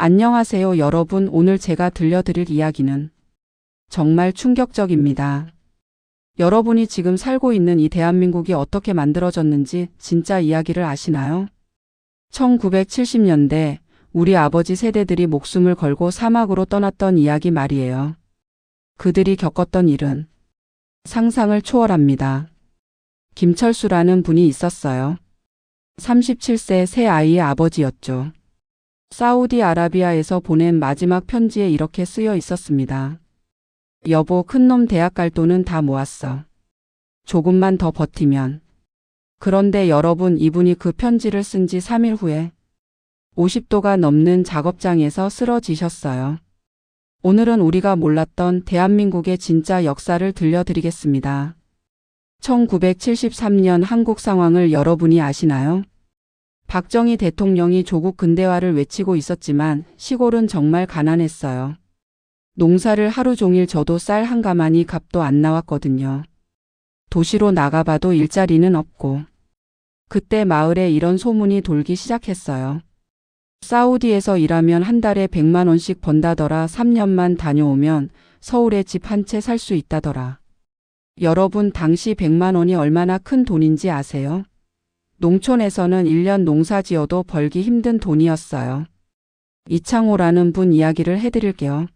안녕하세요 여러분 오늘 제가 들려드릴 이야기는 정말 충격적입니다. 여러분이 지금 살고 있는 이 대한민국이 어떻게 만들어졌는지 진짜 이야기를 아시나요? 1970년대 우리 아버지 세대들이 목숨을 걸고 사막으로 떠났던 이야기 말이에요. 그들이 겪었던 일은 상상을 초월합니다. 김철수라는 분이 있었어요. 37세 새 아이의 아버지였죠. 사우디아라비아에서 보낸 마지막 편지에 이렇게 쓰여 있었습니다. 여보 큰놈 대학 갈 돈은 다 모았어. 조금만 더 버티면. 그런데 여러분 이분이 그 편지를 쓴 지 3일 후에 50도가 넘는 작업장에서 쓰러지셨어요. 오늘은 우리가 몰랐던 대한민국의 진짜 역사를 들려드리겠습니다. 1973년 한국 상황을 여러분이 아시나요? 박정희 대통령이 조국 근대화를 외치고 있었지만 시골은 정말 가난했어요. 농사를 하루 종일 져도 쌀 한 가마니 값도 안 나왔거든요. 도시로 나가봐도 일자리는 없고. 그때 마을에 이런 소문이 돌기 시작했어요. 사우디에서 일하면 한 달에 100만 원씩 번다더라 3년만 다녀오면 서울에 집 한 채 살 수 있다더라. 여러분 당시 100만 원이 얼마나 큰 돈인지 아세요? 농촌에서는 1년 농사 지어도 벌기 힘든 돈이었어요. 이창호라는 분 이야기를 해드릴게요.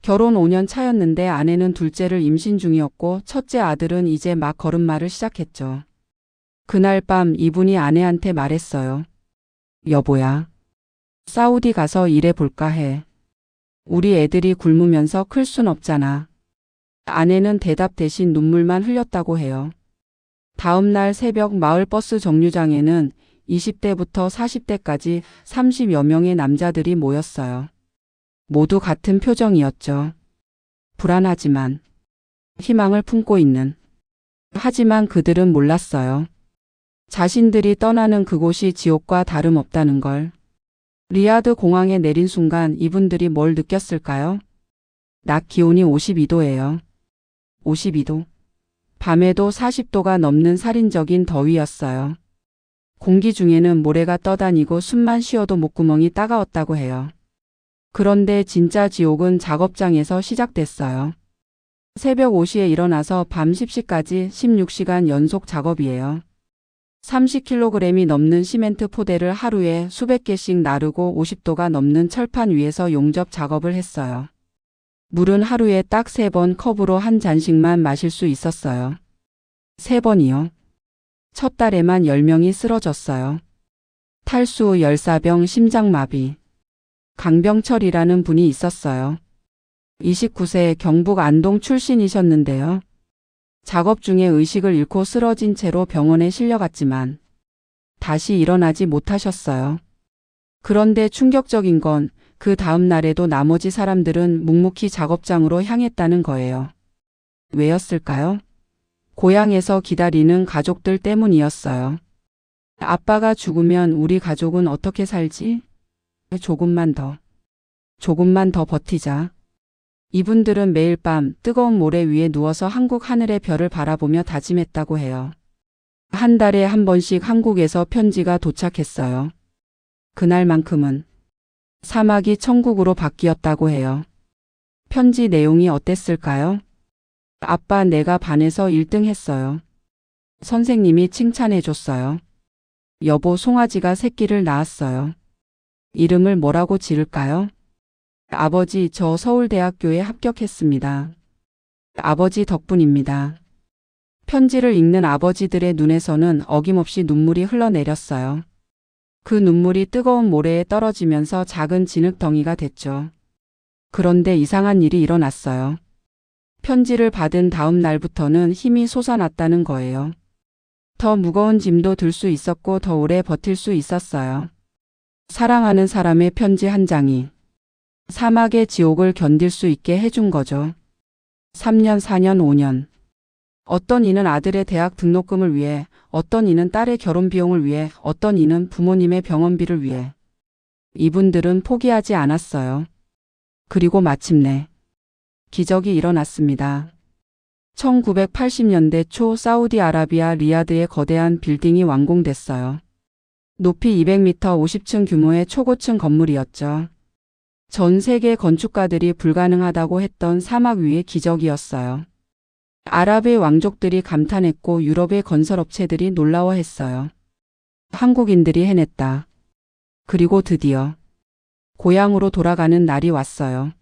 결혼 5년 차였는데 아내는 둘째를 임신 중이었고 첫째 아들은 이제 막 걸음마를 시작했죠. 그날 밤 이분이 아내한테 말했어요. 여보야. 사우디 가서 일해볼까 해. 우리 애들이 굶으면서 클 순 없잖아. 아내는 대답 대신 눈물만 흘렸다고 해요. 다음 날 새벽 마을 버스 정류장에는 20대부터 40대까지 30여 명의 남자들이 모였어요. 모두 같은 표정이었죠. 불안하지만 희망을 품고 있는. 하지만 그들은 몰랐어요. 자신들이 떠나는 그곳이 지옥과 다름없다는 걸. 리아드 공항에 내린 순간 이분들이 뭘 느꼈을까요? 낮 기온이 52도예요. 52도. 밤에도 40도가 넘는 살인적인 더위였어요. 공기 중에는 모래가 떠다니고 숨만 쉬어도 목구멍이 따가웠다고 해요. 그런데 진짜 지옥은 작업장에서 시작됐어요. 새벽 5시에 일어나서 밤 10시까지 16시간 연속 작업이에요. 30kg이 넘는 시멘트 포대를 하루에 수백 개씩 나르고 50도가 넘는 철판 위에서 용접 작업을 했어요. 물은 하루에 딱 세 번 컵으로 한 잔씩만 마실 수 있었어요. 세 번이요. 첫 달에만 10명이 쓰러졌어요. 탈수, 열사병, 심장마비. 강병철이라는 분이 있었어요. 29세 경북 안동 출신이셨는데요. 작업 중에 의식을 잃고 쓰러진 채로 병원에 실려갔지만 다시 일어나지 못하셨어요. 그런데 충격적인 건 그 다음 날에도 나머지 사람들은 묵묵히 작업장으로 향했다는 거예요. 왜였을까요? 고향에서 기다리는 가족들 때문이었어요. 아빠가 죽으면 우리 가족은 어떻게 살지? 조금만 더. 조금만 더 버티자. 이분들은 매일 밤 뜨거운 모래 위에 누워서 한국 하늘의 별을 바라보며 다짐했다고 해요. 한 달에 한 번씩 한국에서 편지가 도착했어요. 그날만큼은 사막이 천국으로 바뀌었다고 해요. 편지 내용이 어땠을까요? 아빠 내가 반에서 1등 했어요. 선생님이 칭찬해 줬어요. 여보 송아지가 새끼를 낳았어요. 이름을 뭐라고 지을까요? 아버지 저 서울대학교에 합격했습니다. 아버지 덕분입니다. 편지를 읽는 아버지들의 눈에서는 어김없이 눈물이 흘러내렸어요. 그 눈물이 뜨거운 모래에 떨어지면서 작은 진흙덩이가 됐죠. 그런데 이상한 일이 일어났어요. 편지를 받은 다음 날부터는 힘이 솟아났다는 거예요. 더 무거운 짐도 들 수 있었고 더 오래 버틸 수 있었어요. 사랑하는 사람의 편지 한 장이 사막의 지옥을 견딜 수 있게 해준 거죠. 3년, 4년, 5년. 어떤 이는 아들의 대학 등록금을 위해, 어떤 이는 딸의 결혼 비용을 위해, 어떤 이는 부모님의 병원비를 위해. 이분들은 포기하지 않았어요. 그리고 마침내 기적이 일어났습니다. 1980년대 초 사우디아라비아 리야드의 거대한 빌딩이 완공됐어요. 높이 200m 50층 규모의 초고층 건물이었죠. 전 세계 건축가들이 불가능하다고 했던 사막 위의 기적이었어요. 아랍의 왕족들이 감탄했고 유럽의 건설업체들이 놀라워했어요. 한국인들이 해냈다. 그리고 드디어 고향으로 돌아가는 날이 왔어요.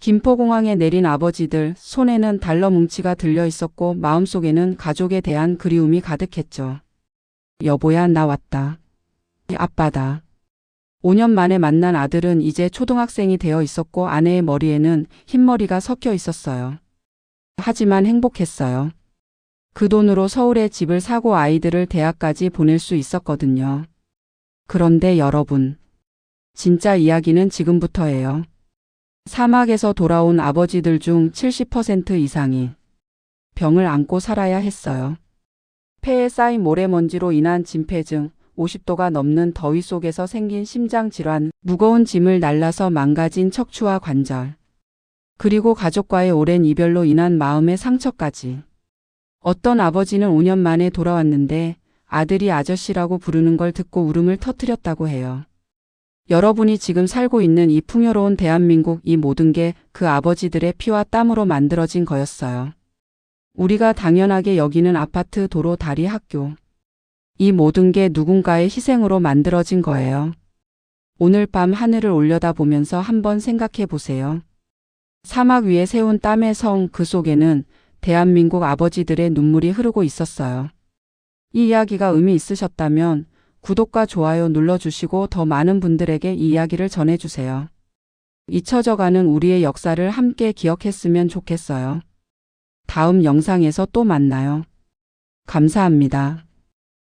김포공항에 내린 아버지들 손에는 달러 뭉치가 들려 있었고 마음속에는 가족에 대한 그리움이 가득했죠. 여보야 나 왔다. 아빠다. 5년 만에 만난 아들은 이제 초등학생이 되어 있었고 아내의 머리에는 흰머리가 섞여 있었어요. 하지만 행복했어요. 그 돈으로 서울에 집을 사고 아이들을 대학까지 보낼 수 있었거든요. 그런데 여러분, 진짜 이야기는 지금부터예요. 사막에서 돌아온 아버지들 중 70% 이상이 병을 안고 살아야 했어요. 폐에 쌓인 모래먼지로 인한 진폐증, 50도가 넘는 더위 속에서 생긴 심장 질환, 무거운 짐을 날라서 망가진 척추와 관절, 그리고 가족과의 오랜 이별로 인한 마음의 상처까지. 어떤 아버지는 5년 만에 돌아왔는데 아들이 아저씨라고 부르는 걸 듣고 울음을 터뜨렸다고 해요. 여러분이 지금 살고 있는 이 풍요로운 대한민국 이 모든 게 그 아버지들의 피와 땀으로 만들어진 거였어요. 우리가 당연하게 여기는 아파트, 도로, 다리, 학교. 이 모든 게 누군가의 희생으로 만들어진 거예요. 오늘 밤 하늘을 올려다보면서 한번 생각해 보세요. 사막 위에 세운 땀의 성 그 속에는 대한민국 아버지들의 눈물이 흐르고 있었어요. 이 이야기가 의미 있으셨다면 구독과 좋아요 눌러주시고 더 많은 분들에게 이 이야기를 전해주세요. 잊혀져가는 우리의 역사를 함께 기억했으면 좋겠어요. 다음 영상에서 또 만나요. 감사합니다.